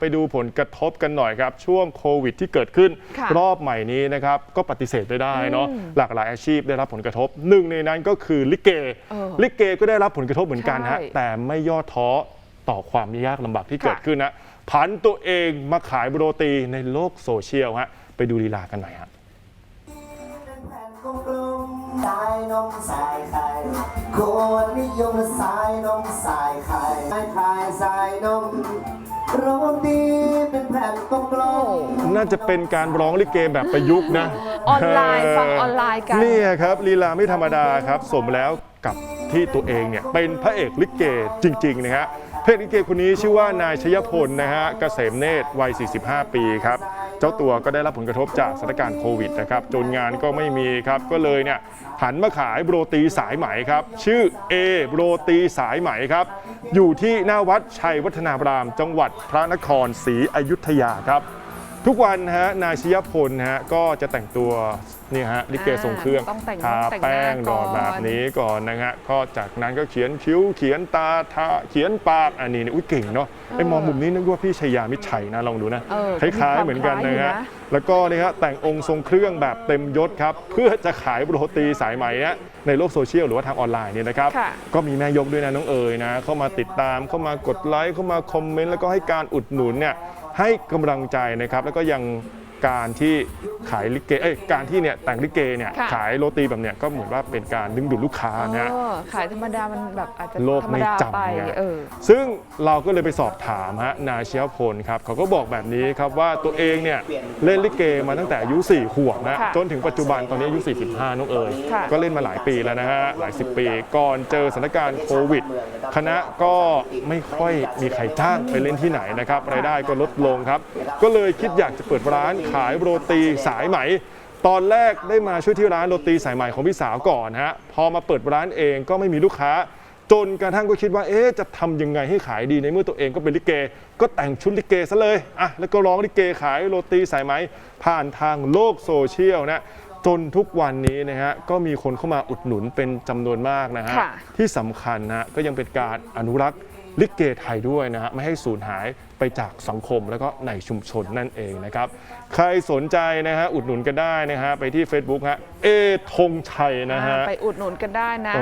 ไปดูผลกระทบกันหน่อยครับช่วงโควิดที่เกิดขึ้นค่ะรอบใหม่นี้นะครับก็ปฏิเสธไม่ได้เนาะหลากหลายอาชีพได้รับผลกระทบหนึ่งในนั้นก็คือลิเกเออลิเกก็ได้รับผลกระทบเหมือนกันฮะใช่แต่ไม่ย่อท้อต่อความยากลำบากที่ค่ะเกิดขึ้นนะผันตัวเองมาขายโรตีในโลกโซเชียลฮะไปดูลีลากันหน่อยฮะเป็นแผ่นกลมๆสายนมสายไข่โคนนิยมสายนมสายไข่สายไข่สายนม โรตีเป็นแผ่นกลมๆน่าจะเป็นการร้องลิเกแบบประยุกต์นะออนไลน์ฟังออนไลน์กันเนี่ยครับลีลาไม่ธรรมดาครับ สมแล้วกับที่ตัวเองเนี่ยเป็นพระเอกลิเกจริงๆนะฮะพระเอกลิเกคนนี้ชื่อว่านายชยพลนะฮะเกษมเนตรวัย 45 ปีครับ เจ้าตัวก็ได้รับผลกระทบจากสถานการณ์โควิดนะครับจนงานก็ไม่มีครับก็เลยเนี่ยหันมาขายโรตีสายไหมครับ ชื่อเอโรตีสายไหมครับ อยู่ที่หน้าวัดชัยวัฒนาบราม จังหวัดพระนครศรีอยุธยาครับ ทุกวันนะฮะนายชยพลนะฮะก็จะแต่งตัวนี่ฮะลิเกทรงเครื่องต้องแต่งทาแต่งหน้าแป้งดอดก่อนแบบนี้ก่อนนะฮะก็จากนั้นก็เขียนคิ้วเขียนตาทาเขียนปากอันนี้เนี่ยอุ้ยเก่งเนาะไปมองมุมนี้นึกว่าพี่ชยามิตรชัยนะลองดูนะเออคล้ายๆเหมือนกันนะฮะแล้วก็นี่ฮะแต่งองค์ทรงเครื่องแบบเต็มยศครับ เพื่อจะขายโรตีสายไหมเนี่ยในโลกโซเชียลหรือว่าทางออนไลน์เนี่ยนะครับ ค่ะ ก็มีแม่ยกด้วยนะน้องเอ๋ยนะ เข้ามาติดตามเข้ามากดไลค์เข้ามาคอมเมนต์แล้วก็ให้การอุดหนุนเนี่ยให้กำลังใจนะครับแล้วก็ยัง การที่ขายลิเกเอ้ยการที่เนี่ยแต่งลิเกเนี่ยค่ะ ขายโรตีแบบเนี่ยก็เหมือนว่าเป็นการดึงดูดลูกค้านะฮะ เออขายธรรมดามันแบบอาจจะโลกธรรมไม่ดาจำไปไงเออ ซึ่งเราก็เลยไปสอบถามฮะนายเชียพลครับเขาก็บอกแบบนี้ครับว่าตัวเองเนี่ยเล่นลิเกมาตั้งแต่อายุ4ขวบนะค่ะจนถึงปัจจุบันตอนนี้อายุ 45น้องเอ๋ยค่ะ ก็เล่นมาหลายปีแล้วนะฮะหลายสิบปีก่อนเจอสถานการณ์โควิด คณะก็ไม่ค่อยมีใครจ้างไปเล่นที่ไหนนะครับรายได้ก็ลดลงครับ ก็เลยคิดอยากจะเปิดร้านขายโรตีสายไหม ตอนแรกได้มาช่วยที่ร้านโรตีสายไหมของพี่สาวก่อนฮะพอมาเปิดร้านเองก็ไม่มีลูกค้า จนกระทั่งก็คิดว่าเอ๊ะจะทำยังไงให้ขายดีในเมื่อตัวเองก็เป็นลิเก ก็แต่งชุดลิเกซะเลยอะแล้วก็ร้องลิเกขายโรตีสายไหมผ่านทางโลกโซเชียลนะจนทุกวันนี้นะฮะก็มีคนเข้ามาอุดหนุนเป็นจำนวนมากนะฮะค่ะ ที่สำคัญนะก็ยังเป็นการอนุรักษ์ ลิเกไทยด้วยนะฮะไม่ให้สูญหายไปจากสังคมแล้วก็ในชุมชนนั่นเองนะครับ ใครสนใจนะฮะอุดหนุนกันได้นะฮะไปที่ Facebook ฮะเอธงชัยนะฮะ ไปอุดหนุนกันได้นะ